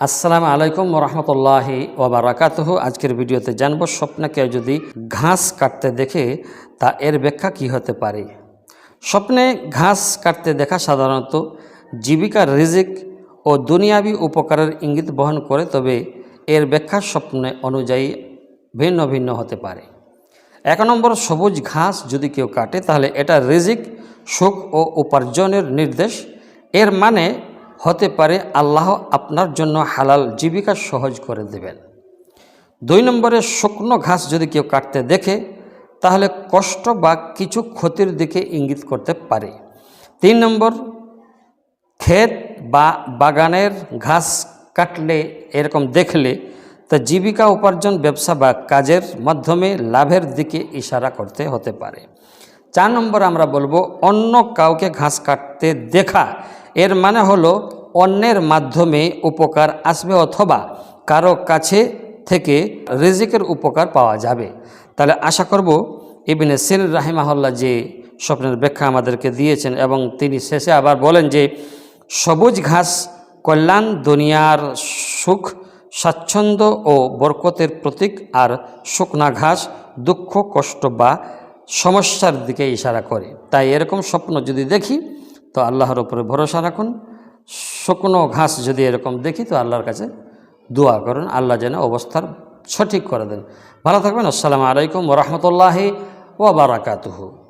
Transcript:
আসসালামু আলাইকুম রহমতুল্লাহি ওবরাকাতহ আজকের ভিডিওতে জানব স্বপ্নকে যদি ঘাস কাটতে দেখে, তা এর ব্যাখ্যা কি হতে পারে? স্বপ্নে ঘাস কাটতে দেখা সাধারণত জীবিকার রিজিক ও দুনিয়াবি উপকারের ইঙ্গিত বহন করে, তবে এর ব্যাখ্যা স্বপ্নে অনুযায়ী ভিন্ন ভিন্ন হতে পারে। এক নম্বর, সবুজ ঘাস যদি কেউ কাটে, তাহলে এটা রিজিক, সুখ ও উপার্জনের নির্দেশ। এর মানে হতে পারে আল্লাহ আপনার জন্য হালাল জীবিকা সহজ করে দেবেন। দুই নম্বরে শুকনো ঘাস যদি কেউ কাটতে দেখে, তাহলে কষ্ট বা কিছু ক্ষতির দিকে ইঙ্গিত করতে পারে। তিন নম্বর, ক্ষেত বা বাগানের ঘাস কাটলে, এরকম দেখলে, তা জীবিকা উপার্জন, ব্যবসা বা কাজের মাধ্যমে লাভের দিকে ইশারা করতে হতে পারে। চার নম্বর আমরা বলব অন্য কাউকে ঘাস কাটতে দেখা। এর মানে হলো অন্যের মাধ্যমে উপকার আসবে অথবা কারও কাছে থেকে রেজিকের উপকার পাওয়া যাবে। তাহলে আশা করব ইবিনে সির রাহিমাহল্লা যে স্বপ্নের ব্যাখ্যা আমাদেরকে দিয়েছেন এবং তিনি শেষে আবার বলেন যে, সবুজ ঘাস কল্যাণ, দুনিয়ার সুখ, স্বাচ্ছন্দ্য ও বরকতের প্রতীক, আর শুকনা ঘাস দুঃখ, কষ্ট বা সমস্যার দিকে ইশারা করে। তাই এরকম স্বপ্ন যদি দেখি, তো আল্লাহর উপরে ভরসা রাখুন। শুকনো ঘাস যদি এরকম দেখি, তো আল্লাহর কাছে দোয়া করুন। আল্লাহ যেন অবস্থার সঠিক করে দেন। ভালো থাকবেন। আসসালামু আলাইকুম রহমতুল্লাহি ওবরাকাতুহু